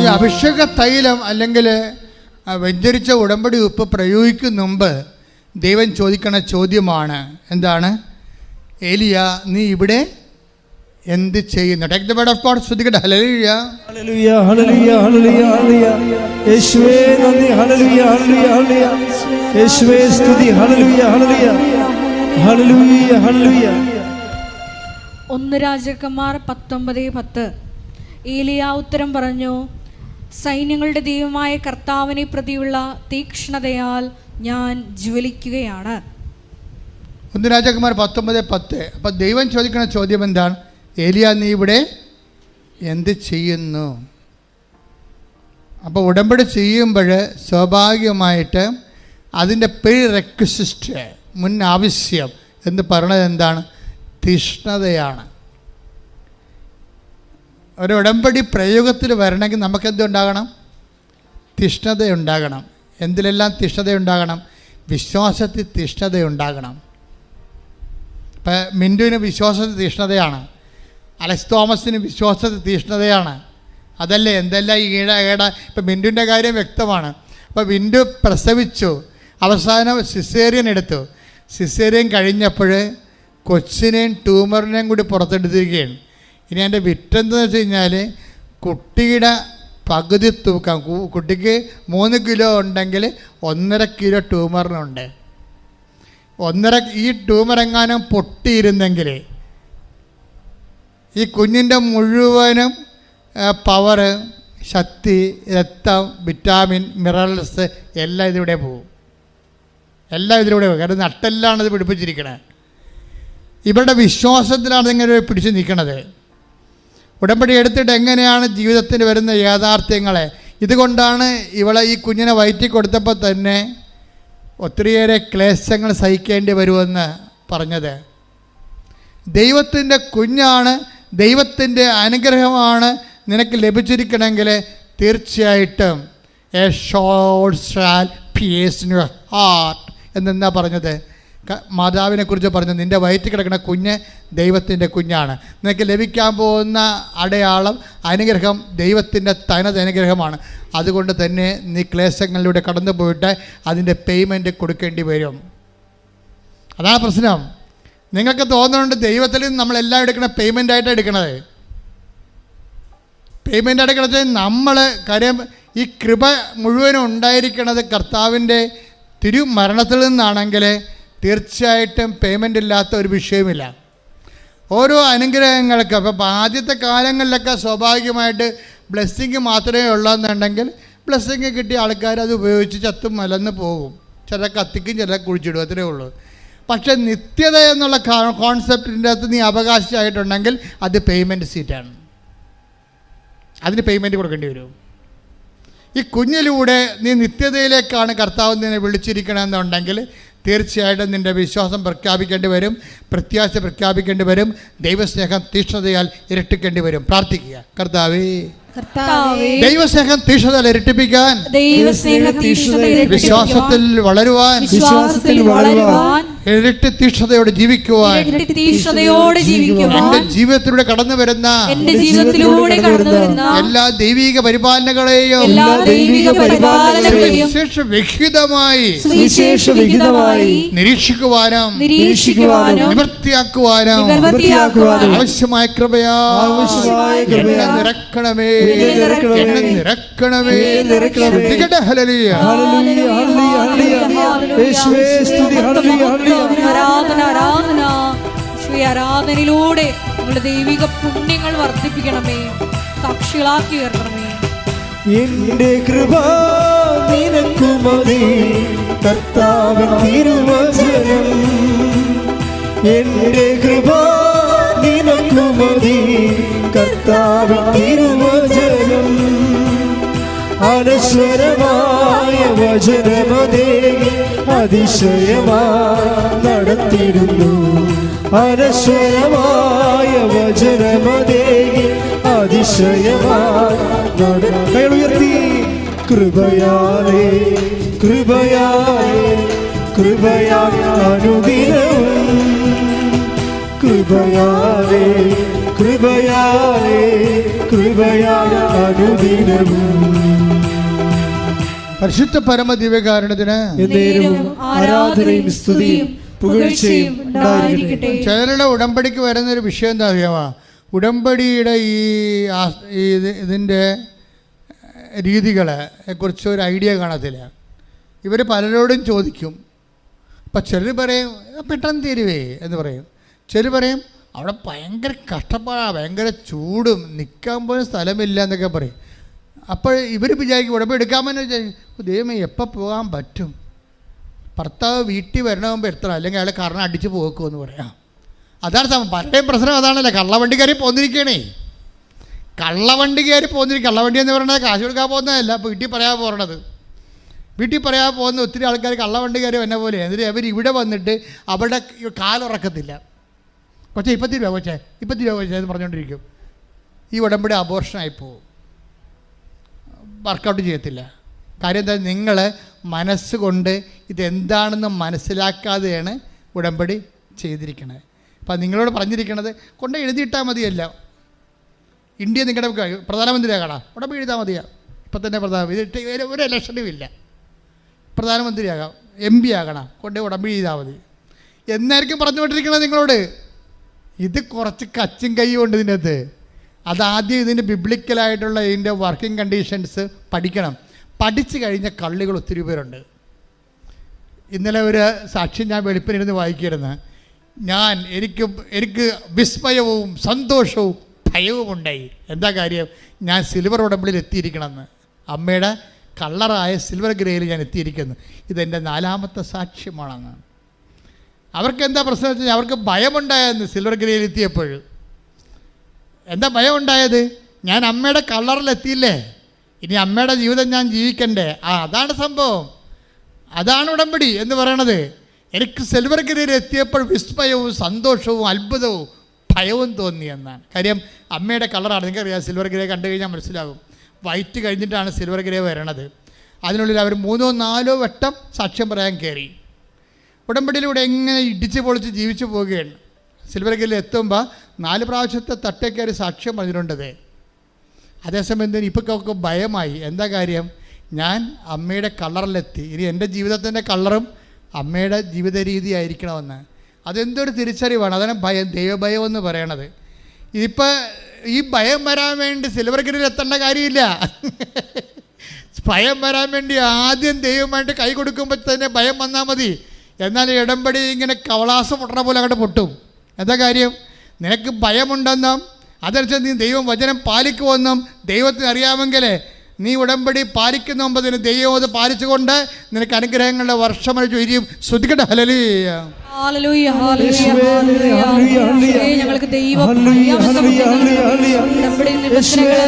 ഈ അഭിഷേക തൈലം അല്ലെങ്കിൽ വ്യഞ്ചരിച്ച വെഞ്ചരിച്ച ഉടമ്പടി ഉപ്പ് പ്രയോഗിക്കും മുമ്പ് ദൈവം ചോദിക്കണ ചോദ്യമാണ്. എന്താണ്? ഏലിയ നീ ഇവിടെ എന്ത് ചെയ്യുന്നു? Take the word of God ശ്രദ്ധിക്കട്ടെ. Hallelujah hallelujah hallelujah hallelujah ഹല്ലേലൂയ. യേശുവേ നന്ദി. ഹല്ലേലൂയ ഹല്ലേലൂയ ഹല്ലേലൂയ. യേശുവേ സ്തുതി. ഹല്ലേലൂയ ഹല്ലേലൂയ. ഹല്ലേലൂയ ഹല്ലേലൂയ. ഒന്ന് രാജാക്കന്മാർ പത്തൊമ്പത് പത്ത്. ഏലിയ ഉത്തരം പറഞ്ഞു സൈന്യങ്ങളുടെ ദൈവമായ കർത്താവിനെ പ്രതിയുള്ള തീക്ഷ്ണതയാൽ ഞാൻ ജ്വലിക്കുകയാണ്. ഒന്ന് രാജാക്കന്മാർ പത്തൊമ്പത് പത്ത്. അപ്പം ദൈവം ചോദിക്കുന്ന ചോദ്യം എന്താണ്? ഏലിയ നീ ഇവിടെ എന്ത് ചെയ്യുന്നു? അപ്പോൾ ഉടമ്പടി ചെയ്യുമ്പോൾ സ്വാഭാവികമായിട്ട് അതിന്റെ പേര് റെക്വസിസ്റ്റ് മുൻ ആവശ്യം എന്ന് പറയുന്നത് എന്താണ്? തീഷ്ണതയാണ് ഒരു ഉടമ്പടി പ്രയോഗത്തിൽ വരണമെങ്കിൽ നമുക്കെന്തുണ്ടാകണം തിഷ്ണതയുണ്ടാകണം എന്തിലെല്ലാം തിഷ്ണതയുണ്ടാകണം വിശ്വാസത്തിൽ തിഷ്ണതയുണ്ടാകണം ഇപ്പം മിന്റുവിന് വിശ്വാസത്തിൽ തീഷ്ണതയാണ് അലക്സ് തോമസിന് വിശ്വാസത്തിൽ തീഷ്ണതയാണ് അതല്ലേ? എന്തെല്ലാം ഈ ഈട ഏട ഇപ്പം മിന്റുവിന്റെ കാര്യം വ്യക്തമാണ്. അപ്പോൾ മിന്റു പ്രസവിച്ചു. അവസാനം സിസേറിയൻ എടുത്തു. സിസേറിയൻ കഴിഞ്ഞപ്പോൾ കൊച്ചിനെയും ട്യൂമറിനെയും കൂടി പുറത്തെടുത്തിരിക്കുകയാണ്. ഇനി എന്റെ വിറ്റെന്തെന്ന് വെച്ച് കഴിഞ്ഞാൽ കുട്ടിയുടെ പകുതി തൂക്കം. കുട്ടിക്ക് മൂന്ന് കിലോ ഉണ്ടെങ്കിൽ ഒന്നര കിലോ ട്യൂമറിനുണ്ട്. ഒന്നര ഈ ട്യൂമർ എങ്ങാനും പൊട്ടിയിരുന്നെങ്കിൽ ഈ കുഞ്ഞിന്റെ മുഴുവനും പവർ ശക്തി രക്തം വിറ്റാമിൻ മിനറൽസ് എല്ലാം ഇതിലൂടെ പോകും. എല്ലാം ഇതിലൂടെ പോകും. കാരണം നട്ടെല്ലാണ് ഇത് പിടിപ്പിച്ചിരിക്കണേ. ഇവരുടെ വിശ്വാസത്തിലാണ് ഇങ്ങനെ പിടിച്ച് നിൽക്കണത്. ഉടമ്പടി എടുത്തിട്ട് എങ്ങനെയാണ് ജീവിതത്തിൽ വരുന്ന യാഥാർത്ഥ്യങ്ങളെ? ഇതുകൊണ്ടാണ് ഇവളെ ഈ കുഞ്ഞിനെ വയറ്റി കൊടുത്തപ്പോൾ തന്നെ ഒത്തിരിയേറെ ക്ലേശങ്ങൾ സഹിക്കേണ്ടി വരുമെന്ന് പറഞ്ഞത്. ദൈവത്തിന്റെ കുഞ്ഞാണ് ദൈവത്തിന്റെ അനുഗ്രഹമാണ് നിനക്ക് ലഭിച്ചിരിക്കണമെങ്കിൽ തീർച്ചയായിട്ടും a shall shall pierce heart എന്നെന്താ പറഞ്ഞത്? ക- മാതാവിനെ കുറിച്ച് പറഞ്ഞു നിന്റെ വയറ്റിൽ കിടക്കുന്ന കുഞ്ഞ് ദൈവത്തിന്റെ കുഞ്ഞാണ്. നിനക്ക് ലഭിക്കാൻ പോകുന്ന അടയാളം അനുഗ്രഹം ദൈവത്തിന്റെ തനത് അനുഗ്രഹമാണ്. അതുകൊണ്ട് തന്നെ നീ ക്ലേശങ്ങളിലൂടെ കടന്നു പോയിട്ട് അതിന്റെ പേയ്മെന്റ് കൊടുക്കേണ്ടി വരും. അതാണ് പ്രശ്നം. നിങ്ങൾക്ക് തോന്നുന്നുണ്ട് ദൈവത്തിൽ നിന്ന് നമ്മളെല്ലാം എടുക്കുന്ന പേയ്മെന്റ് ആയിട്ട് എടുക്കണത് പേയ്മെന്റ് എടുക്കണത് നമ്മൾ കാര്യം ഈ കൃപ മുഴുവനും ഉണ്ടായിരിക്കുന്നത് കർത്താവിന്റെ തിരുമരണത്തിൽ നിന്നാണെങ്കിൽ തീർച്ചയായിട്ടും പേയ്മെന്റ് ഇല്ലാത്ത ഒരു വിഷയമില്ല ഓരോ അനുഗ്രഹങ്ങൾക്ക് അപ്പം ആദ്യത്തെ കാലങ്ങളിലൊക്കെ സ്വാഭാവികമായിട്ട് ബ്ലെസ്സിങ് മാത്രമേ ഉള്ളതെന്നുണ്ടെങ്കിൽ ബ്ലെസ്സിങ് കിട്ടിയ ആൾക്കാർ അത് ഉപയോഗിച്ച് ചത്തും മലന്ന് പോകും. ചില കത്തിക്കും ചില കുഴിച്ചിടും അത്രേ ഉള്ളൂ. പക്ഷേ നിത്യത എന്നുള്ള കോൺസെപ്റ്റിന്റെ അകത്ത് നീ അവകാശമായിട്ടുണ്ടെങ്കിൽ അത് പേയ്മെന്റ് സീറ്റാണ് അതിന് പേയ്മെന്റ് കൊടുക്കേണ്ടി വരും. ഈ കുഞ്ഞിലൂടെ നീ നിത്യതയിലേക്കാണ് കർത്താവ് നിന്നെ വിളിച്ചിരിക്കണമെന്നുണ്ടെങ്കിൽ തീർച്ചയായിട്ടും നിന്റെ വിശ്വാസം പ്രഖ്യാപിക്കേണ്ടി വരും പ്രത്യാശ പ്രഖ്യാപിക്കേണ്ടി വരും ദൈവസ്നേഹം തീക്ഷ്ണതയാൽ ഇരട്ടിക്കേണ്ടി വരും. പ്രാർത്ഥിക്കുക. കർത്താവേ ദൈവസ്നേഹം തീക്ഷ്ണതയാൽ ഇരട്ടിപ്പിക്കാൻ വിശ്വാസത്തിൽ വളരുവാൻ വിശ്വാസത്തിൽ വളരുവാൻ ഇരട്ടി തീഷ്ണതയോടെ ജീവിക്കുവാൻ ഇരട്ടി തീക്ഷ്ണതയോടെ ജീവിക്കുവാൻ എന്റെ ജീവിതത്തിലൂടെ കടന്നു വരുന്ന എന്റെ ജീവിതത്തിലൂടെ കടന്നു വരുന്ന എല്ലാ ദൈവിക പരിപാലനകളെയും എല്ലാ ദൈവിക പരിപാലനകളെയും വിശേഷ വിഹിതമായി നിരീക്ഷിക്കുവാനും നിരീക്ഷിക്കുവാനും നിവൃത്തിയാക്കുവാനും നിവർത്തിയാക്കുവാനും ആവശ്യമായ കൃപയാ ആവശ്യമായ കൃപയാ. നിറക്കണമേ നിറക്കണമേ. നിറക്കണമേ ഹല്ലേലൂയ. ഹല്ലേലൂയ ഹല്ലേലൂയ ഹല്ലേലൂയ. യേശുവേ സ്തുതി ഹല്ലേലൂയ ഹല്ലേലൂയ. ആരാധന ആരാധന. ശ്രീ ആരാധനയിലൂടെ നിങ്ങളുടെ ദൈവിക പുണ്യങ്ങൾ വർദ്ധിപ്പിക്കണമേ. സാക്ഷികളാക്കി ഉയർത്തണമേ. എന്റെ കൃപ നിനക്കു മതി കർത്താവിൻ തിരുവചനം. എന്റെ കൃപ നിനക്കു മതി കർത്താവിൻ തിരുവചനം അനശ്വരമായ വചനമതേ അതിശയമായി നടത്തിയിരുന്നു. അനശ്വരമായ വചനമതേ അതിശയമായി നട കൃപയാലെ കൃപയാലേ കൃപയാലേ കൃപയാൽ അനുദിനവും. കൃപയാലേ കൃപയാലേ കൃപയാ അനുദിനവും. പരിശുദ്ധ പരമ ദിവ്യകാരണത്തിന് ആരാധനയും സ്തുതിയും പുകഴ്ചയും ഉണ്ടായിരിക്കട്ടെ. ചിലരുടെ ഉടമ്പടിക്ക് വരുന്ന ഒരു വിഷയം എന്താ അറിയാമോ? ഉടമ്പടിയുടെ ഈ ഇതിന്റെ രീതികളെ കുറിച്ച് ഒരു ഐഡിയ കാണത്തില്ല. ഇവർ പലരോടും ചോദിക്കും. അപ്പം ചിലർ പറയും പെട്ടെന്ന് തീരുവേ എന്ന് പറയും. ചിലർ പറയും അവിടെ ഭയങ്കര കഷ്ടപ്പാടാണ് ഭയങ്കര ചൂടും നിൽക്കാൻ പോലും സ്ഥലമില്ല എന്നൊക്കെ പറയും. അപ്പോൾ ഇവർ വിചാരിക്കും ഉടമ്പ് എടുക്കാമെന്ന് വിചാരിക്കും. ദൈവമേ എപ്പോൾ പോകാൻ പറ്റും? ഭർത്താവ് വീട്ടിൽ വരണമെങ്കിൽ എത്ര അല്ലെങ്കിൽ അയാൾ കറണം അടിച്ച് പോക്കുമെന്ന് പറയാം. അതാണ് സമയം പലരുടെയും പ്രശ്നം അതാണല്ലോ. കള്ളവണ്ടി കയറി പോന്നിരിക്കണേ. കള്ളവണ്ടി കയറി പോന്നിരിക്കും കള്ളവണ്ടി എന്ന് പറയുന്നത് കാശ് കൊടുക്കാൻ പോകുന്നതല്ല അപ്പോൾ വീട്ടിൽ പറയാൻ പോകണത് വീട്ടിൽ പറയാൻ പോകുന്ന ഒത്തിരി ആൾക്കാർ കള്ളവണ്ടി കയറി എന്നെ പോലെ. എന്നിട്ട് അവർ ഇവിടെ വന്നിട്ട് അവരുടെ കാലുറക്കത്തില്ല. കൊച്ചേ ഇപ്പത്തി രൂപ കൊച്ചേ ഇപ്പത്തി രൂപ കൊച്ചേ എന്ന് പറഞ്ഞുകൊണ്ടിരിക്കും ഈ ഉടമ്പടി അബോർഷനായി പോകും വർക്കൗട്ട് ചെയ്യത്തില്ല. കാര്യം എന്താ നിങ്ങൾ മനസ്സുകൊണ്ട് ഇതെന്താണെന്ന് മനസ്സിലാക്കാതെയാണ് ഉടമ്പടി ചെയ്തിരിക്കുന്നത് അപ്പം നിങ്ങളോട് പറഞ്ഞിരിക്കണത് കൊണ്ട് എഴുതിയിട്ടാൽ മതിയല്ല. ഇന്ത്യ നിങ്ങളുടെ പ്രധാനമന്ത്രിയാകണം ഉടമ്പടി എഴുതാൽ മതിയാ. ഇപ്പം തന്നെ പ്രധാന ഇതിട്ട് ഒരു- ഇലക്ഷനും ഇല്ല. പ്രധാനമന്ത്രിയാകാം എം പി ആകണം. കൊണ്ട് ഉടമ്പടി ചെയ്താൽ മതി. എന്നായിരിക്കും പറഞ്ഞുകൊണ്ടിരിക്കണത് നിങ്ങളോട്? ഇത് കുറച്ച് കച്ചും കൈ കൊണ്ട് ഇതിനകത്ത്. അതാദ്യം ഇതിന്റെ ബിബ്ലിക്കലായിട്ടുള്ള ഇതിന്റെ വർക്കിംഗ് കണ്ടീഷൻസ് പഠിക്കണം. പഠിച്ചു കഴിഞ്ഞ കള്ളികൾ ഒത്തിരി പേരുണ്ട്. ഇന്നലെ ഒരു സാക്ഷി ഞാൻ വെളുപ്പിനിരുന്ന് വായിക്കിരുന്നു ഞാൻ എനിക്ക് എനിക്ക് വിസ്മയവും സന്തോഷവും ഭയവും ഉണ്ടായി എന്താ കാര്യം? ഞാൻ സിൽവർ ഉടമ്പിളിൽ എത്തിയിരിക്കണമെന്ന്. അമ്മയുടെ കള്ളറായ സിൽവർ ഗ്രേയിൽ ഞാൻ എത്തിയിരിക്കുന്നു. ഇതെന്റെ നാലാമത്തെ സാക്ഷ്യമാണെന്ന്. അവർക്ക് എന്താ പ്രശ്നം വെച്ചാൽ അവർക്ക് ഭയമുണ്ടായെന്ന് സിൽവർ ഗ്രേയിൽ എത്തിയപ്പോൾ. എന്താ ഭയം ഉണ്ടായത് ഞാൻ അമ്മയുടെ കളറിലെത്തിയില്ലേ ഇനി അമ്മയുടെ ജീവിതം ഞാൻ ജീവിക്കണ്ടേ? ആ അതാണ് സംഭവം. അതാണ് ഉടമ്പടി എന്ന് പറയണത്. എനിക്ക് സിൽവർ ഗിരിയിൽ എത്തിയപ്പോൾ വിസ്മയവും സന്തോഷവും അത്ഭുതവും ഭയവും തോന്നി എന്നാണ്. കാര്യം അമ്മയുടെ കളറാണ് നിങ്ങൾക്കറിയാം സിൽവർ ഗ്രേ കണ്ടു കഴിഞ്ഞാൽ മനസ്സിലാകും വൈറ്റ് കഴിഞ്ഞിട്ടാണ് സിൽവർ ഗ്രേ വരണത്. അതിനുള്ളിൽ അവർ മൂന്നോ നാലോ വട്ടം സാക്ഷ്യം പറയാൻ കയറി. ഉടമ്പടിയിലൂടെ എങ്ങനെ ഇടിച്ച് പൊളിച്ച് ജീവിച്ചു പോവുകയാണ്. സിൽവർ ഗില്ലിൽ എത്തുമ്പോൾ നാല് പ്രാവശ്യത്തെ തട്ടേ സാക്ഷ്യം പറഞ്ഞിട്ടുണ്ടത് അതേസമയം എന്തിനും ഇപ്പൊക്കെ ഭയമായി. എന്താ കാര്യം? ഞാൻ അമ്മയുടെ കളറിലെത്തി. ഇനി എന്റെ ജീവിതത്തിന്റെ കളറും അമ്മയുടെ ജീവിത രീതി ആയിരിക്കണമെന്ന്. അതെന്തൊരു തിരിച്ചറിവാണ്? അതാണ് ഭയം ദൈവഭയം എന്ന് പറയണത്. ഇതിപ്പോൾ ഈ ഭയം വരാൻ വേണ്ടി സിൽവർ ഗിരിൽ എത്തേണ്ട കാര്യമില്ല. ഭയം വരാൻ വേണ്ടി ആദ്യം ദൈവമായിട്ട് കൈ കൊടുക്കുമ്പോൾ തന്നെ ഭയം വന്നാൽ മതി. എന്നാൽ ഇടംപടി ഇങ്ങനെ കവളാസം പൊട്ടണ പോലെ അങ്ങോട്ട് പൊട്ടും. എന്താ കാര്യം? നിനക്ക് ഭയമുണ്ടെന്നും അതനുസരിച്ച് നീ ദൈവം വചനം പാലിക്കുമെന്നും ദൈവത്തിന് അറിയാമെങ്കിൽ നീ ഉടമ്പടി പാലിക്കുന്ന പാലിക്കുന്നുമ്പതിന് ദൈവം അത് പാലിച്ചുകൊണ്ട് നിനക്ക് അനുഗ്രഹങ്ങളുടെ വർഷമഴ ചൊരിയും. ശ്രദ്ധിക്കട്ടെ? ഹലലിയ ഞങ്ങൾക്ക് ദൈവം ഹല്ലേലൂയ, ഹല്ലേലൂയ, ഹല്ലേലൂയ, ഹല്ലേലൂയ. ഉടമ്പടി യേശുവേ,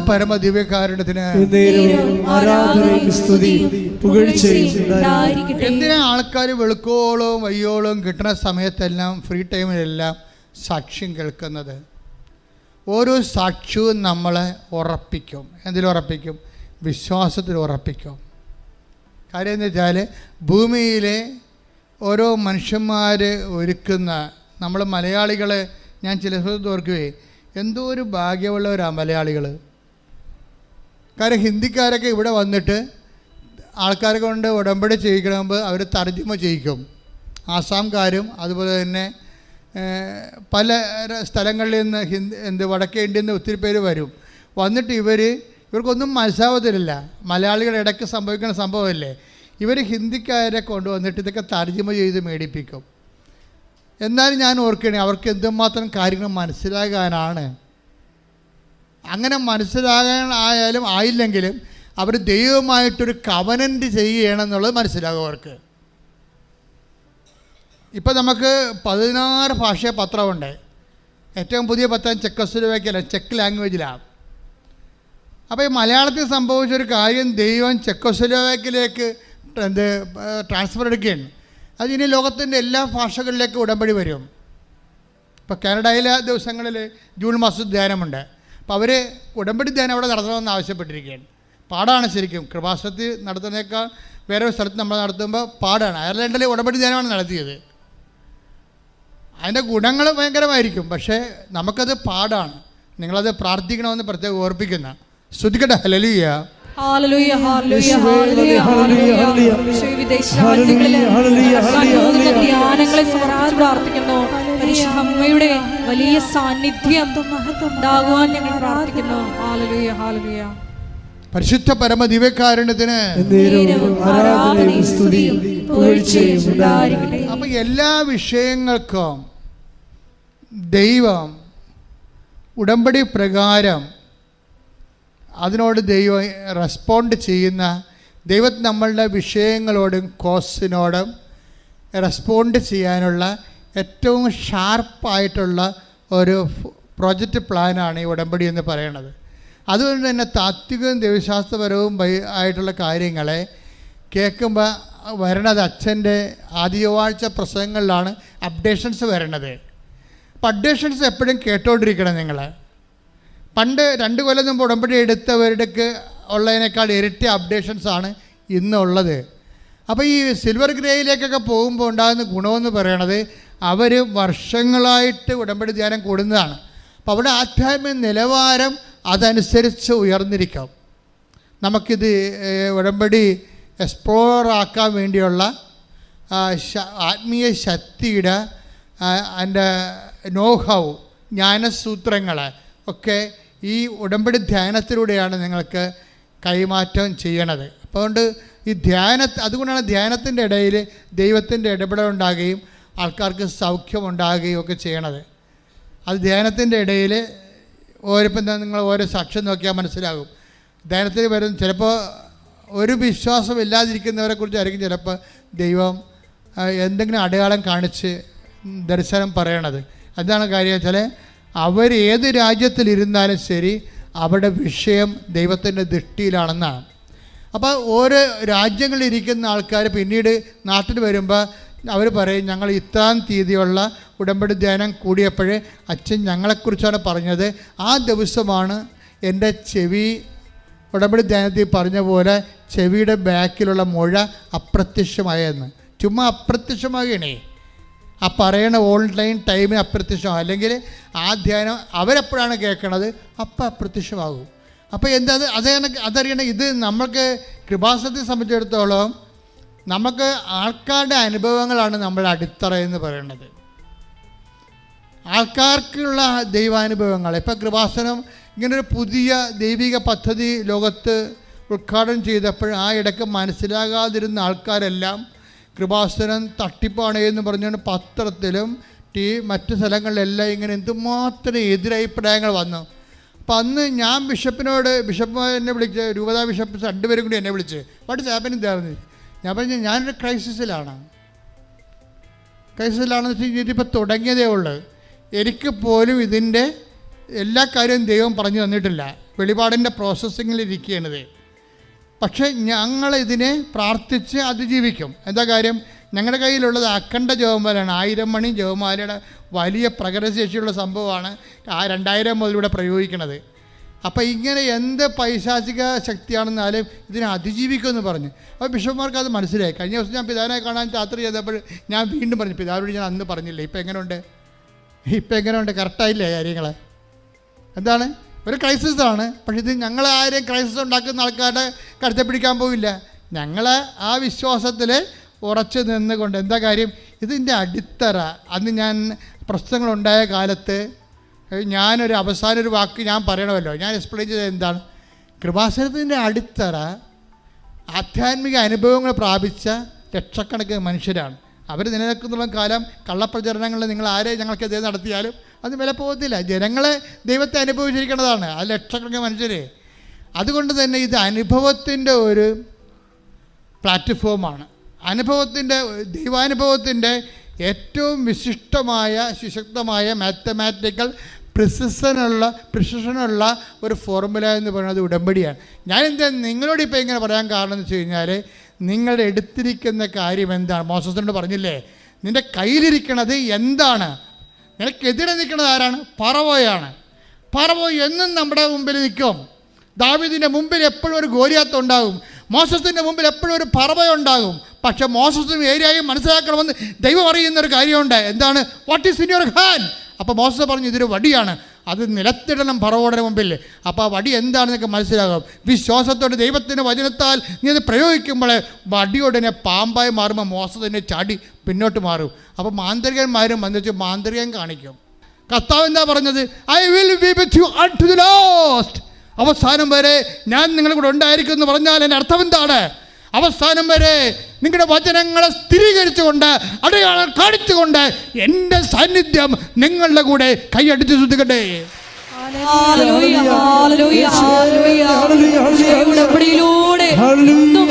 പരിശുദ്ധ പരമ ദിവ്യകാരുണ്യത്തിന്. എന്തിനാ ആൾക്കാർ വെളുക്കോളവും വയ്യോളവും കിട്ടുന്ന സമയത്തെല്ലാം ഫ്രീ ടൈമിലെല്ലാം സാക്ഷ്യം കേൾക്കുന്നത്? ഓരോ സാക്ഷ്യവും നമ്മളെ ഉറപ്പിക്കും. എന്തിലുറപ്പിക്കും വിശ്വാസത്തിൽ ഉറപ്പിക്കും. കാര്യം എന്ന് വെച്ചാൽ ഭൂമിയിലെ ഓരോ മനുഷ്യന്മാർ ഒരുക്കുന്ന നമ്മൾ മലയാളികളെ ഞാൻ ചില സ്ഥലത്ത് ഓർക്കുവേ എന്തോ ഒരു ഭാഗ്യമുള്ളവരാണ് മലയാളികൾ കാര്യം ഹിന്ദിക്കാരൊക്കെ ഇവിടെ വന്നിട്ട് ആൾക്കാരെ കൊണ്ട് ഉടമ്പടി ചെയ്യിക്കണമെങ്കിൽ അവർ തർജമ ചെയ്യിക്കും. ആസാംകാരും അതുപോലെ തന്നെ പല സ്ഥലങ്ങളിൽ നിന്ന് ഹിന്ദി എന്ത് വടക്കേ ഇന്ത്യയിൽ നിന്ന് ഒത്തിരി പേര് വരും. വന്നിട്ട് ഇവർ ഇവർക്കൊന്നും മനസ്സാവത്തില്ല മലയാളികളുടെ ഇടയ്ക്ക് സംഭവിക്കുന്ന സംഭവമല്ലേ? ഇവർ ഹിന്ദിക്കാരെ കൊണ്ടുവന്നിട്ട് ഇതൊക്കെ തർജമ ചെയ്ത് മേടിപ്പിക്കും. എന്നാലും ഞാൻ ഓർക്കണേ അവർക്ക് എന്തുമാത്രം കാര്യങ്ങൾ മനസ്സിലാകാനാണ്. അങ്ങനെ മനസ്സിലാകാൻ ആയാലും ആയില്ലെങ്കിലും അവർ ദൈവമായിട്ടൊരു കവനന്റ് ചെയ്യുകയാണെന്നുള്ളത് മനസ്സിലാകും അവർക്ക്. ഇപ്പം നമുക്ക് പതിനാറ് ഭാഷ പത്രമുണ്ട്. ഏറ്റവും പുതിയ പത്രം ചെക്കോസ്ലോവാക്കിയല്ല ചെക്ക് ലാംഗ്വേജിലാണ്. അപ്പോൾ ഈ മലയാളത്തിൽ സംഭവിച്ചൊരു കാര്യം ദൈവം ചെക്കോസ്ലോവാക്കിലേക്ക് എന്ത് ട്രാൻസ്ഫർ എടുക്കുകയാണ്. അത് ഇനി ലോകത്തിന്റെ എല്ലാ ഭാഷകളിലേക്കും ഉടമ്പടി വരും. ഇപ്പോൾ കാനഡയിലെ ദിവസങ്ങളിൽ ജൂൺ മാസം ധ്യാനമുണ്ട്. അപ്പോൾ അവർ ഉടമ്പടി ധ്യാനം അവിടെ നടത്തണമെന്ന് ആവശ്യപ്പെട്ടിരിക്കുകയാണ്. പാടാണ് ശരിക്കും. കൃപാസനത്തിൽ നടത്തുന്നേക്കാൾ വേറെ ഒരു സ്ഥലത്ത് നമ്മൾ നടത്തുമ്പോൾ പാടാണ്. അയർലൻഡിൽ ഉടമ്പടി ധ്യാനമാണ് നടത്തിയത്. അതിന്റെ ഗുണങ്ങൾ ഭയങ്കരമായിരിക്കും. പക്ഷേ നമുക്കത് പാടാണ്. നിങ്ങളത് പ്രാർത്ഥിക്കണമെന്ന് പ്രത്യേകം ഓർപ്പിക്കുന്ന. ശ്രുതിക്കട്ടെ ഹലലിയ ഹാലലൂയ ഹല്ലേലൂയ, ഹല്ലേലൂയ, ഹല്ലേലൂയ. ഹല്ലേലൂയ. യേശുവേ, വിദേശ രാജ്യങ്ങളിലെ ഹല്ലേലൂയ, ഹല്ലേലൂയ, നടക്കുന്ന ഹല്ലേലൂയ. ധ്യാനങ്ങളെ പ്രാർത്ഥിക്കുന്നു. പരിശുദ്ധ അമ്മയുടെ വലിയ സാന്നിധ്യം ഉണ്ടാകുവാൻ ഞങ്ങൾ പ്രാർത്ഥിക്കുന്നു. ഹാലലുയ ഹാലലുയ പരിശുദ്ധ പരമ ദിവ്യകാരുണ്യത്തിന് അപ്പൊ എല്ലാ വിഷയങ്ങൾക്കും ദൈവം ഉടമ്പടി പ്രകാരം അതിനോട് ദൈവം റെസ്പോണ്ട് ചെയ്യുന്ന ദൈവം നമ്മളുടെ വിഷയങ്ങളോടും കോസിനോടും റെസ്പോണ്ട് ചെയ്യാനുള്ള ഏറ്റവും ഷാർപ്പായിട്ടുള്ള ഒരു പ്രോജക്റ്റ് പ്ലാനാണ് ഈ ഉടമ്പടി എന്ന് പറയുന്നത് അതുകൊണ്ട് തന്നെ താത്വികവും ദൈവശാസ്ത്രപരവും ആയിട്ടുള്ള കാര്യങ്ങളെ കേൾക്കുമ്പോൾ വരണത് അച്ഛന്റെ ആദ്യവാഴ്ച പ്രസംഗങ്ങളിലാണ് അപ്ഡേഷൻസ് വരണത്. അപ്പം അപ്ഡേഷൻസ് എപ്പോഴും കേട്ടോണ്ടിരിക്കണം നിങ്ങൾ പണ്ട് രണ്ട് കൊല്ലം മുമ്പ് ഉടമ്പടി എടുത്തവരുടെക്ക് ഉള്ളതിനേക്കാൾ ഇരട്ടി അപ്ഡേഷൻസ് ആണ് ഇന്നുള്ളത്. അപ്പോൾ ഈ സിൽവർ ഗ്രേയിലേക്കൊക്കെ പോകുമ്പോൾ ഉണ്ടാകുന്ന ഗുണമെന്ന് പറയണത് അവർ വർഷങ്ങളായിട്ട് ഉടമ്പടി ധ്യാനം കൂടുന്നതാണ്. അപ്പോൾ അവിടെ ആധ്യാത്മിക നിലവാരം അതനുസരിച്ച് ഉയർന്നിരിക്കാം. നമുക്കിത് ഉടമ്പടി എക്സ്പ്ലോർ ആക്കാൻ വേണ്ടിയുള്ള ആത്മീയ ശക്തിയുടെ അതിന്റെ നോഹൗ ജ്ഞാനസൂത്രങ്ങൾ ഒക്കെ ഈ ഉടമ്പടി ധ്യാനത്തിലൂടെയാണ് നിങ്ങൾക്ക് കൈമാറ്റം ചെയ്യണത്. അതുകൊണ്ട് ഈ ധ്യാന അതുകൊണ്ടാണ് ധ്യാനത്തിന്റെ ഇടയിൽ ദൈവത്തിന്റെ ഇടപെടലുണ്ടാകുകയും ആൾക്കാർക്ക് സൗഖ്യമുണ്ടാകുകയൊക്കെ ചെയ്യണത്. അത് ധ്യാനത്തിന്റെ ഇടയിൽ ഓരോപ്പം നിങ്ങൾ ഓരോ സാക്ഷ്യം നോക്കിയാൽ മനസ്സിലാകും. ധ്യാനത്തിൽ വരും ചിലപ്പോൾ ഒരു വിശ്വാസം ഇല്ലാതിരിക്കുന്നവരെ കുറിച്ചായിരിക്കും ചിലപ്പോൾ ദൈവം എന്തെങ്കിലും അടയാളം കാണിച്ച് ദർശനം പറയണത്. എന്താണ് കാര്യം വെച്ചാൽ അവർ ഏത് രാജ്യത്തിലിരുന്നാലും ശരി അവരുടെ വിഷയം ദൈവത്തിന്റെ ദൃഷ്ടിയിലാണെന്നാണ്. അപ്പോൾ ഓരോ രാജ്യങ്ങളിലിരിക്കുന്ന ആൾക്കാർ പിന്നീട് നാട്ടിൽ വരുമ്പോൾ അവർ പറയും ഞങ്ങൾ ഇത്രാം തീയതിയുള്ള ഉടമ്പടി ധ്യാനം കൂടിയപ്പോഴേ അച്ഛൻ ഞങ്ങളെക്കുറിച്ചാണ് പറഞ്ഞത്. ആ ദിവസമാണ് എന്റെ ചെവി ഉടമ്പടി ധ്യാനത്തിൽ പറഞ്ഞ പോലെ ചെവിയുടെ ബാക്കിലുള്ള മുഴ അപ്രത്യക്ഷമായെന്ന്. ചുമ്മാ അപ്രത്യക്ഷമാകണേ. ആ പറയണ ഓൺലൈൻ ടൈമിന് അപ്രത്യക്ഷമാകും അല്ലെങ്കിൽ ആ ധ്യാനം അവരെപ്പോഴാണ് കേൾക്കണത്? അപ്പം അപ്രത്യക്ഷമാകും. അപ്പോൾ എന്താ അത്? അതറിയണ ഇത് നമ്മൾക്ക് കൃപാസനത്തെ സംബന്ധിച്ചിടത്തോളം നമുക്ക് ആൾക്കാരുടെ അനുഭവങ്ങളാണ് നമ്മുടെ അടിത്തറ എന്ന് പറയുന്നത് ആൾക്കാർക്കുള്ള ദൈവാനുഭവങ്ങൾ. ഇപ്പം കൃപാസനം ഇങ്ങനൊരു പുതിയ ദൈവിക പദ്ധതി ലോകത്ത് ഉദ്ഘാടനം ചെയ്തപ്പോൾ ആ ഇടയ്ക്ക് മനസ്സിലാകാതിരുന്ന ആൾക്കാരെല്ലാം കൃപാസനം തട്ടിപ്പാണ് എന്ന് പറഞ്ഞുകൊണ്ട് പത്രത്തിലും ടി മറ്റു സ്ഥലങ്ങളിലെല്ലാം ഇങ്ങനെ എന്തുമാത്രം എതിരഭിപ്രായങ്ങൾ വന്നു. അപ്പം അന്ന് ഞാൻ ബിഷപ്പിനോട് ബിഷപ്പ് എന്നെ വിളിച്ച് രൂപതാ ബിഷപ്പ് രണ്ടുപേരും കൂടി എന്നെ വിളിച്ച് വാട്ട് ഇസ് ഹാപ്പനിങ് ഇതായിരുന്നു ഞാൻ പറഞ്ഞു ഞാനൊരു ക്രൈസിസിലാണ് ക്രൈസിസിലാണെന്ന് വെച്ച് കഴിഞ്ഞാൽ ഇതിപ്പോൾ തുടങ്ങിയതേ ഉള്ളൂ. എനിക്ക് പോലും ഇതിന്റെ എല്ലാ കാര്യവും ദൈവം പറഞ്ഞു തന്നിട്ടില്ല. വെളിപാടിന്റെ പ്രോസസ്സിങ്ങിൽ ഇരിക്കുകയാണിത് പക്ഷേ ഞങ്ങൾ ഇതിനെ പ്രാർത്ഥിച്ച് അതിജീവിക്കും. എന്താ കാര്യം? ഞങ്ങളുടെ കയ്യിലുള്ളത് അഖണ്ഡ ജവമാലയാണ് ആയിരം മണി ജവമാലയുടെ വലിയ പ്രകടശേഷിയുള്ള സംഭവമാണ് ആ രണ്ടായിരം മുതൽ ഇവിടെ പ്രയോഗിക്കുന്നത്. അപ്പോൾ ഇങ്ങനെ എന്ത് പൈശാചിക ശക്തിയാണെന്നാലും ഇതിനെ അതിജീവിക്കുമെന്ന് പറഞ്ഞു. അപ്പോൾ ബിഷപ്പുമാർക്ക് അത് മനസ്സിലായി. കഴിഞ്ഞ ദിവസം ഞാൻ പിതാവിനെ കാണാൻ യാത്ര ചെയ്തപ്പോൾ ഞാൻ വീണ്ടും പറഞ്ഞു പിതാവിനോട് ഞാൻ അന്ന് പറഞ്ഞില്ലേ ഇപ്പം എങ്ങനെയുണ്ട് ഇപ്പം എങ്ങനെയുണ്ട് കറക്റ്റായില്ലേ കാര്യങ്ങൾ? എന്താണ്? ഒരു ക്രൈസിസ് ആണ്. പക്ഷേ ഇത് ഞങ്ങൾ ആരെയും ക്രൈസിസ് ഉണ്ടാക്കുന്ന ആൾക്കാരുടെ കടുത്ത പിടിക്കാൻ പോവില്ല. ഞങ്ങൾ ആ വിശ്വാസത്തിൽ ഉറച്ചു നിന്നുകൊണ്ട് എന്താ കാര്യം? ഇതിന്റെ അടിത്തറ അന്ന് ഞാൻ പ്രശ്നങ്ങളുണ്ടായ കാലത്ത് ഞാനൊരു അവസാന ഒരു വാക്ക് ഞാൻ പറയണമല്ലോ. ഞാൻ എക്സ്പ്ലെയിൻ ചെയ്തത് എന്താണ്? കൃപാസനത്തിന്റെ അടിത്തറ ആധ്യാത്മിക അനുഭവങ്ങൾ പ്രാപിച്ച ലക്ഷക്കണക്കിന് മനുഷ്യരാണ്. അവർ നിലനിൽക്കുന്നുള്ള കാലം കള്ളപ്രചരണങ്ങളിൽ നിങ്ങൾ ആരെ ഞങ്ങൾക്കെതിരെ നടത്തിയാലും അത് വില പോകത്തില്ല. ജനങ്ങളെ ദൈവത്തെ അനുഭവിച്ചിരിക്കേണ്ടതാണ്. ആ ലക്ഷക്കണക്കിന് മനുഷ്യരെ. അതുകൊണ്ട് തന്നെ ഇത് അനുഭവത്തിന്റെ ഒരു പ്ലാറ്റ്ഫോമാണ്. അനുഭവത്തിന്റെ ദൈവാനുഭവത്തിന്റെ ഏറ്റവും വിശിഷ്ടമായ സുശക്തമായ മാത്തമാറ്റിക്കൽ പ്രിസിഷനുള്ള പ്രിസിഷനുള്ള ഒരു ഫോർമുല എന്ന് പറയുന്നത് ഉടമ്പടിയാണ്. ഞാൻ എന്താ നിങ്ങളോട് ഇപ്പോൾ ഇങ്ങനെ പറയാൻ കാരണം എന്ന് വെച്ച് കഴിഞ്ഞാൽ നിങ്ങളുടെ എടുത്തിരിക്കുന്ന കാര്യം എന്താണ്? മോസസിനോട് പറഞ്ഞില്ലേ? നിന്റെ കയ്യിലിരിക്കണത് എന്താണ്? നിനക്കെതിരെ നിൽക്കുന്നത് ആരാണ്? പറവോയാണ്. പറവോ എന്നും നമ്മുടെ മുമ്പിൽ നിൽക്കും. ദാവിദിന്റെ മുമ്പിൽ എപ്പോഴും ഒരു ഗോരിയാത്ത ഉണ്ടാകും. മോസസിന്റെ മുമ്പിൽ എപ്പോഴും ഒരു പറവയുണ്ടാകും പക്ഷെ മോസസും ഏരിയയും മനസ്സിലാക്കണമെന്ന് ദൈവം അറിയുന്ന ഒരു കാര്യമുണ്ട്. എന്താണ്? What is in your hand അപ്പോൾ മോശ പറഞ്ഞു ഇതൊരു വടിയാണ്. അത് നിലത്തിടണം പറവോടെ മുമ്പിൽ. അപ്പോൾ ആ വടി എന്താണെന്നൊക്കെ മനസ്സിലാകും? വിശ്വാസത്തോടെ ദൈവത്തിന്റെ വചനത്താൽ നീ അത് പ്രയോഗിക്കുമ്പോൾ വടിയോടനെ പാമ്പായി മാറുമ്പോൾ മോശത്തിനെ ചാടി പിന്നോട്ട് മാറും. അപ്പോൾ മാന്ത്രികന്മാരും വന്നിച്ച് മാന്ത്രികം കാണിക്കും. കർത്താവ് എന്താ പറഞ്ഞത്? I will be with you at the last അവസാനം വരെ ഞാൻ നിങ്ങളുടെ കൂടെ ഉണ്ടായിരിക്കും എന്ന് പറഞ്ഞാൽ എന്റെ അർത്ഥം എന്താണ്? അവസാനം വരെ നിങ്ങളുടെ വചനങ്ങളെ സ്ഥിരീകരിച്ചുകൊണ്ട് അടയാളം കാണിച്ചുകൊണ്ട് എന്റെ സാന്നിധ്യം നിങ്ങളുടെ കൂടെ കൈയടിച്ച് ശ്രദ്ധിക്കട്ടെ ഹല്ലേലൂയ, ഹല്ലേലൂയ,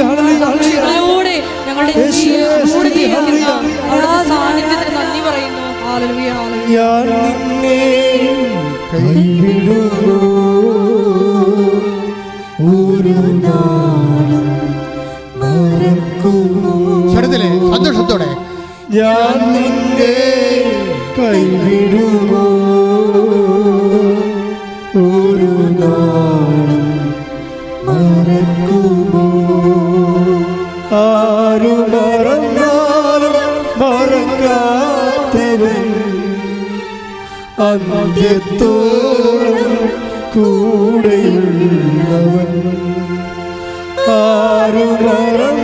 ഹല്ലേലൂയ. സ്വരത്തിലെ സന്തോഷത്തോടെ. ഞാൻ അന്ത്യത്തോളം കൂടെയുള്ളവൻ. ആരു മറന്നാലും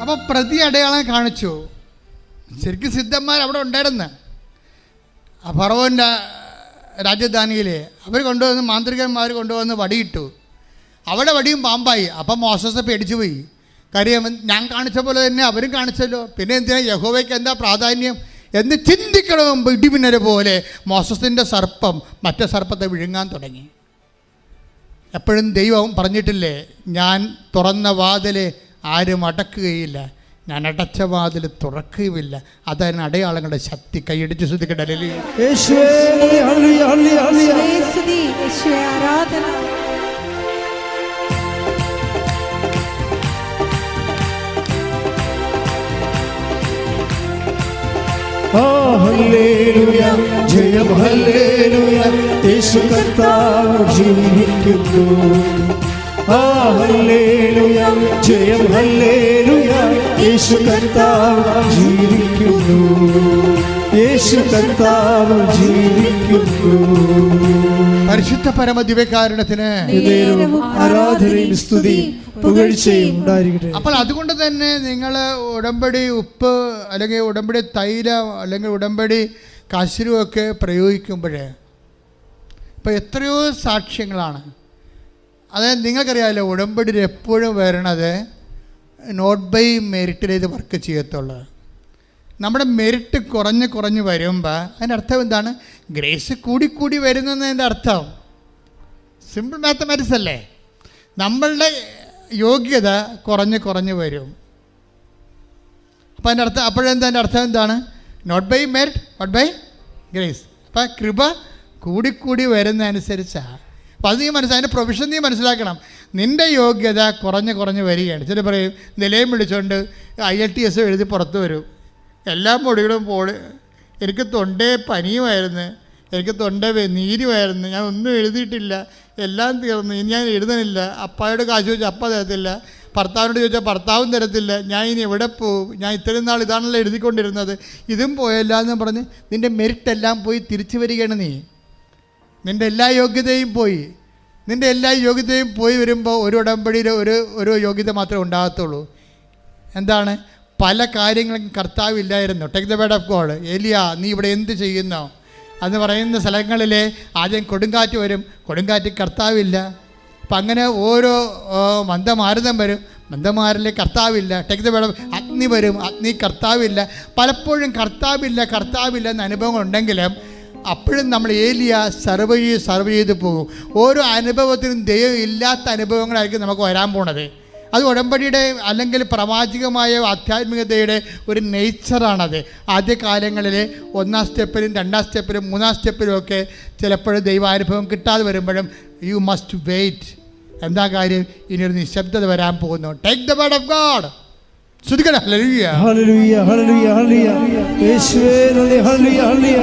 അപ്പോൾ പ്രതി അടയാളം കാണിച്ചു. ശരിക്കും സിദ്ധന്മാർ അവിടെ ഉണ്ടായിരുന്ന. ആ രാജധാനിയിലെ അവർ കൊണ്ടുവന്ന് മാന്ത്രികന്മാർ കൊണ്ടുവന്ന് വടിയിട്ടു. അവിടെ വടിയും പാമ്പായി. അപ്പം മോസസ് പേടിച്ചു പോയി. കാര്യം ഞാൻ കാണിച്ച പോലെ തന്നെ അവരും കാണിച്ചല്ലോ. പിന്നെ എന്തിനാ യഹോവയ്ക്ക് എന്താ പ്രാധാന്യം? എന്ന് ചിന്തിക്കണ മുമ്പ് ഇടിമിന്നൽ പോലെ മോസസിന്റെ സർപ്പം മറ്റേ സർപ്പത്തെ വിഴുങ്ങാൻ തുടങ്ങി. എപ്പോഴും ദൈവം പറഞ്ഞിട്ടില്ലേ ഞാൻ തുറന്ന വാതിൽ ആരും അടക്കുകയില്ല ഞാൻ അടച്ച വാതിൽ തുറക്കുകയുമില്ല. അതാണ് അടയാളങ്ങളുടെ ശക്തി. കൈയടിച്ച് ശ്രദ്ധിക്കട്ടെ. ജയം ഹല്ലേലൂയ. യേശു കർത്താവ് ജീവിക്കുന്നു. ആ ഹല്ലേലൂയ. ജയം ഹല്ലേലൂയ. യേശു കർത്താവ് ജീവിക്കുന്നു. യേശു കർത്താവ് ജീവിക്കുന്നു. പരിശുദ്ധ പരമ ദിവ്യകാരണത്തിന് ആരാധനയും സ്തുതി പുകഴ്ചയും ഉണ്ടായിരിക്കട്ടെ. അപ്പോൾ അതുകൊണ്ട് തന്നെ നിങ്ങൾ ഉടമ്പടി ഉപ്പ് അല്ലെങ്കിൽ ഉടമ്പടി തൈലം അല്ലെങ്കിൽ ഉടമ്പടി കശുരുമൊക്കെ പ്രയോഗിക്കുമ്പോൾ ഇപ്പോൾ എത്രയോ സാക്ഷ്യങ്ങളാണ്. അതായത് നിങ്ങൾക്കറിയാമല്ലോ ഉടമ്പടിയിൽ എപ്പോഴും വരണത് നോട്ട് ബൈ മെറിറ്റിലേത് വർക്ക് ചെയ്യത്തുള്ളൂ നമ്മുടെ മെരിറ്റ് കുറഞ്ഞ് കുറഞ്ഞ് വരുമ്പോൾ അതിന്റെ അർത്ഥം എന്താണ്? ഗ്രേസ് കൂടിക്കൂടി കൂടി വരുന്നതിന്റെ അർത്ഥം. സിമ്പിൾ മാത്തമാറ്റിക്സ് അല്ലേ? നമ്മളുടെ യോഗ്യത കുറഞ്ഞ് കുറഞ്ഞ് വരും. അപ്പോൾ അതിന്റെ അർത്ഥം അപ്പോഴെന്താ അതിന്റെ അർത്ഥം എന്താണ്? Not by merit not by grace അപ്പോൾ കൃപ കൂടിക്കൂടി വരുന്നതനുസരിച്ചാണ്. അപ്പോൾ അത് നീ മനസ്സിലാക്കി അതിന്റെ പ്രൊവിഷൻ നീ മനസ്സിലാക്കണം. നിന്റെ യോഗ്യത കുറഞ്ഞ് കുറഞ്ഞ് വരികയാണ്. ചില പറയും നിലയും വിളിച്ചുകൊണ്ട് ഐ എൽ ടി എസ് എഴുതി പുറത്ത് വരും. എല്ലാ മുടികളും പോളി എനിക്ക് തൊണ്ടേ പനിയുമായിരുന്നു. എനിക്ക് തൊണ്ട നീരുമായിരുന്നു. ഞാൻ ഒന്നും എഴുതിയിട്ടില്ല. എല്ലാം തീർന്നു. ഇനി ഞാൻ എഴുതണില്ല. അപ്പായോട് കാശ് ചോദിച്ചാൽ അപ്പ തരത്തില്ല. ഭർത്താവിനോട് ചോദിച്ചാൽ ഭർത്താവും തരത്തില്ല. ഞാൻ ഇനി എവിടെ പോകും ഞാൻ ഇത്രയും നാൾ ഇതാണല്ലോ എഴുതിക്കൊണ്ടിരുന്നത്. ഇതും പോയല്ല എന്ന് പറഞ്ഞ് നിന്റെ മെരിറ്റ് എല്ലാം പോയി തിരിച്ചു വരികയാണ് നീ. നിന്റെ എല്ലാ യോഗ്യതയും പോയി. നിന്റെ എല്ലാ യോഗ്യതയും പോയി വരുമ്പോൾ ഒരു ഉടമ്പടിയിൽ ഒരു ഒരു യോഗ്യത മാത്രമേ ഉണ്ടാകത്തുള്ളൂ. എന്താണ്? പല കാര്യങ്ങളും കർത്താവില്ലായിരുന്നു take the word of God എലിയ നീ ഇവിടെ എന്ത് ചെയ്യുന്നു? എന്ന് പറയുന്ന സ്ഥലങ്ങളിൽ ആദ്യം കൊടുങ്കാറ്റ് വരും. കൊടുങ്കാറ്റ് കർത്താവില്ല അപ്പം അങ്ങനെ ഓരോ മന്ദമാരുതം വരും. മന്ദമാരിലെ കർത്താവില്ല ടേക്ക് ദ വേർഡ് ഓഫ് അഗ്നി വരും. അഗ്നി കർത്താവില്ല പലപ്പോഴും കർത്താവില്ല കർത്താവില്ല എന്ന അനുഭവങ്ങൾ ഉണ്ടെങ്കിലും അപ്പോഴും നമ്മൾ ഏലിയ സർവ് ചെയ്ത് സർവ് ചെയ്ത് പോകും. ഓരോ അനുഭവത്തിനും ദൈവം ഇല്ലാത്ത അനുഭവങ്ങളായിരിക്കും നമുക്ക് വരാൻ പോണത്. അത് ഉടമ്പടിയുടെ അല്ലെങ്കിൽ പ്രവാചികമായ ആധ്യാത്മികതയുടെ ഒരു നേച്ചറാണത് ആദ്യകാലങ്ങളിൽ ഒന്നാം സ്റ്റെപ്പിലും രണ്ടാം സ്റ്റെപ്പിലും മൂന്നാം സ്റ്റെപ്പിലും ഒക്കെ ചിലപ്പോഴും ദൈവാനുഭവം കിട്ടാതെ വരുമ്പോഴും യു മസ്റ്റ് വെയിറ്റ് എന്താ കാര്യം? ഇനിയൊരു ഒരു നിശബ്ദത വരാൻ പോകുന്നു. Take the word of God ശ്രദ്ധിക്കണം. ഹല്ലേലൂയ ഹല്ലേലൂയ ഹല്ലേലൂയ ഹല്ലേലൂയ യേശുവേ നന്ദി. ഹല്ലേലൂയ ഹല്ലേലൂയ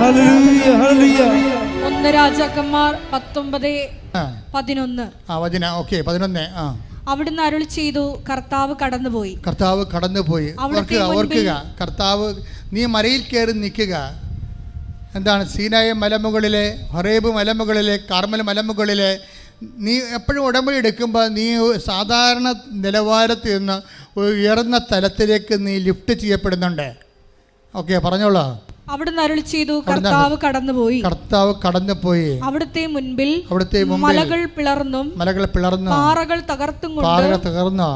ഹല്ലേലൂയ ഹല്ലേലൂയ ഒന്ന് രാജാക്കന്മാർ പത്തൊമ്പത് പതിനൊന്ന്. ആ വചന. ഓക്കെ പതിനൊന്ന്. ആ. അവിടുന്ന് അരുൾ ചെയ്തു കർത്താവ് കടന്നുപോയി. കർത്താവ് കടന്നുപോയി. അവർക്ക് ഓർക്കുക ഓർക്കുക കർത്താവ് നീ മലയിൽ കയറി നിൽക്കുക. എന്താണ് സീനായ മലമുകളിലെ ഹറേബ് മലമുകളിലെ കാർമൽ മലമുകളിലെ നീ എപ്പോഴും ഉടമ്പടി എടുക്കുമ്പോൾ നീ സാധാരണ നിലവാരത്തിൽ നിന്ന് ഉയർന്ന തലത്തിലേക്ക് നീ ലിഫ്റ്റ് ചെയ്യപ്പെടുന്നുണ്ട്. ഓക്കെ പറഞ്ഞോളൂ. അവിടുന്ന് അരുൾ ചെയ്തു കർത്താവ് കടന്നുപോയി. കർത്താവ് കടന്നുപോയി. അവിടുത്തെ മുൻപിൽ അവിടുത്തെ മലകൾ പിളർന്നും മലകൾ പിളർന്നു പാറകൾ തകർത്തും പാറകൾ തകർന്നു.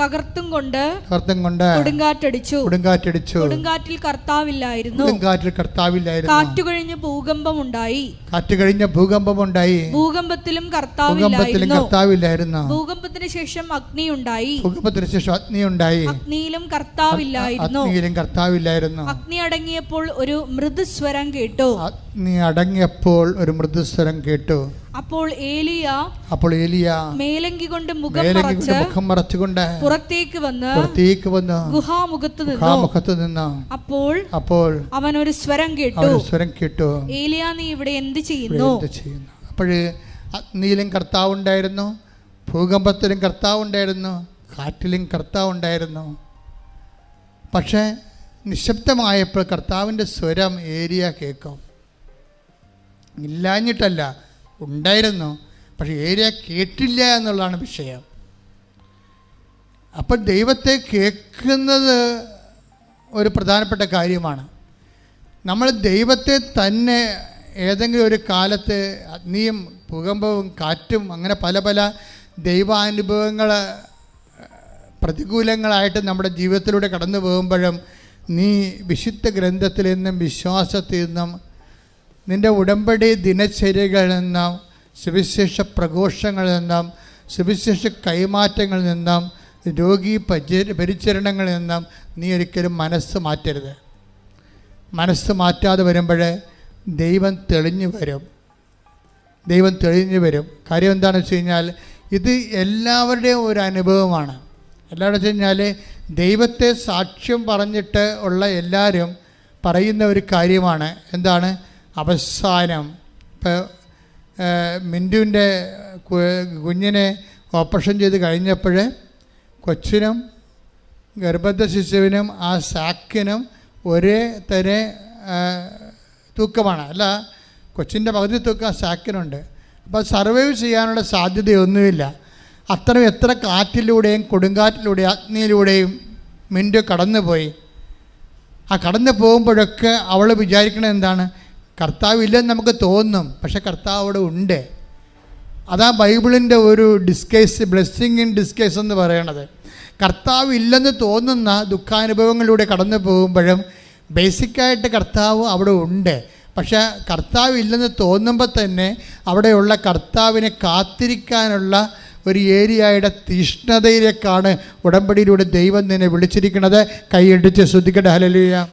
തകർത്തും കൊണ്ട് തകർത്തും കൊണ്ട് കൊടുങ്കാറ്റടിച്ചു. കൊടുങ്കാറ്റടിച്ചു. കൊടുങ്കാറ്റിൽ കർത്താവില്ലായിരുന്നു. കൊടുങ്കാറ്റിൽ കർത്താവില്ലായിരുന്നു. കാറ്റു കഴിഞ്ഞ് ഭൂകമ്പമുണ്ടായി. കാറ്റ് കഴിഞ്ഞ ഭൂകമ്പമുണ്ടായി. ഭൂകമ്പത്തിലും ഭൂകമ്പത്തിലും കർത്താവില്ലായിരുന്നു. കർത്താവില്ലായിരുന്നു. ഭൂകമ്പത്തിന് ശേഷം അഗ്നി ഉണ്ടായി ഭൂകമ്പത്തിന് ശേഷം അഗ്നി ഉണ്ടായി അഗ്നിയിലും കർത്താവില്ലായിരുന്നു. അഗ്നിയിലും കർത്താവില്ലായിരുന്നു. അഗ്നി അടങ്ങിയപ്പോൾ ഒരു മൃദുസ്വരം കേട്ടു. അഗ്നി അടങ്ങിയപ്പോൾ ഒരു മൃദുസ്വരം കേട്ടു. അപ്പോൾ ഏലിയ അപ്പോൾ ഏലിയ മേലങ്കി കൊണ്ട് മുഖം മറച്ച് കൊണ്ട് മുഖം മറച്ചുകൊണ്ട് പുറത്തേക്ക് വന്ന് പുറത്തേക്ക് വന്ന് ഗുഹാമുഖത്ത് നിന്നു. നിന്ന്. അപ്പോൾ അപ്പോൾ അവൻ ഒരു സ്വരം കേട്ടു. സ്വരം കേട്ടു. ഏലിയ നീ ഇവിടെ എന്ത് ചെയ്യുന്നു? എന്ത് ചെയ്യുന്നു? അപ്പോഴ് അഗ്നിയിലും കർത്താവുണ്ടായിരുന്നു ഭൂകമ്പത്തിലും കർത്താവുണ്ടായിരുന്നു കാറ്റിലും കർത്താവുണ്ടായിരുന്നു പക്ഷേ നിശബ്ദമായപ്പോൾ കർത്താവിന്റെ സ്വരം ഏരിയ കേൾക്കും. ഇല്ലാഞ്ഞിട്ടല്ല. ഉണ്ടായിരുന്നു. പക്ഷേ ഏരിയ കേട്ടില്ല എന്നുള്ളതാണ് വിഷയം. അപ്പം ദൈവത്തെ കേൾക്കുന്നത് ഒരു പ്രധാനപ്പെട്ട കാര്യമാണ്. നമ്മൾ ദൈവത്തെ തന്നെ ഏതെങ്കിലും ഒരു കാലത്ത് അഗ്നിയും ഭൂകമ്പവും കാറ്റും അങ്ങനെ പല പല ദൈവാനുഭവങ്ങൾ പ്രതികൂലങ്ങളായിട്ട് നമ്മുടെ ജീവിതത്തിലൂടെ കടന്നു പോകുമ്പോഴും നീ വിശുദ്ധ ഗ്രന്ഥത്തിൽ നിന്നും വിശ്വാസത്തിൽ നിന്നും നിന്റെ ഉടമ്പടി ദിനചര്യകളിൽ നിന്നും സുവിശേഷ പ്രഘോഷങ്ങളിൽ നിന്നും സുവിശേഷ കൈമാറ്റങ്ങളിൽ നിന്നും രോഗി പരി പരിചരണങ്ങളിൽ നിന്നും നീ ഒരിക്കലും മനസ്സ് മാറ്റരുത്. മനസ്സ് മാറ്റാതെ വരുമ്പോൾ ദൈവം തെളിഞ്ഞു വരും. ദൈവം തെളിഞ്ഞു വരും. കാര്യം എന്താണെന്ന് വെച്ച് കഴിഞ്ഞാൽ ഇത് എല്ലാവരുടെയും ഒരു അനുഭവമാണ്. എല്ലാവരും വെച്ച് കഴിഞ്ഞാൽ ദൈവത്തെ സാക്ഷ്യം പറഞ്ഞിട്ട് ഉള്ള എല്ലാവരും പറയുന്ന ഒരു കാര്യമാണ്. എന്താണ്? അവസാനം ഇപ്പോൾ മിന്റുവിന്റെ കുഞ്ഞിനെ ഓപ്പറേഷൻ ചെയ്ത് കഴിഞ്ഞപ്പോഴേ കൊച്ചിനും ഗർഭത്തെ ശിശുവിനും ആ സാക്കിനും ഒരേ തന്നെ തൂക്കമാണ്. അല്ല കൊച്ചിന്റെ പകുതി തൂക്കം സാക്കിനുണ്ട്. അപ്പോൾ സർവൈവ് ചെയ്യാനുള്ള സാധ്യതയൊന്നുമില്ല. അത്രയും എത്ര കാറ്റിലൂടെയും കൊടുങ്കാറ്റിലൂടെയും അഗ്നിയിലൂടെയും മിന്റു കടന്നുപോയി. ആ കടന്നു പോകുമ്പോഴൊക്കെ അവൾ വിചാരിക്കണത് എന്താണ്? കർത്താവ് ഇല്ലെന്ന് നമുക്ക് തോന്നും പക്ഷെ കർത്താവ് അവിടെ ഉണ്ട്. അതാ ബൈബിളിന്റെ ഒരു ഡിസ്കേസ് ബ്ലെസ്സിങ് ഇൻ ഡിസ്കേസ് എന്ന് പറയണത്. കർത്താവ് ഇല്ലെന്ന് തോന്നുന്ന ദുഃഖാനുഭവങ്ങളിലൂടെ കടന്നു പോകുമ്പോഴും ബേസിക്കായിട്ട് കർത്താവ് അവിടെ ഉണ്ട്. പക്ഷേ കർത്താവ് ഇല്ലെന്ന് തോന്നുമ്പോൾ തന്നെ അവിടെയുള്ള കർത്താവിനെ കാത്തിരിക്കാനുള്ള ഒരു ഏരിയയുടെ തീഷ്ണതയിലേക്കാണ് ഉടമ്പടിയിലൂടെ ദൈവം നിന്നെ വിളിച്ചിരിക്കുന്നത്. കൈയടിച്ച് ശ്രദ്ധിക്കട്ടെ. ഹലലിയ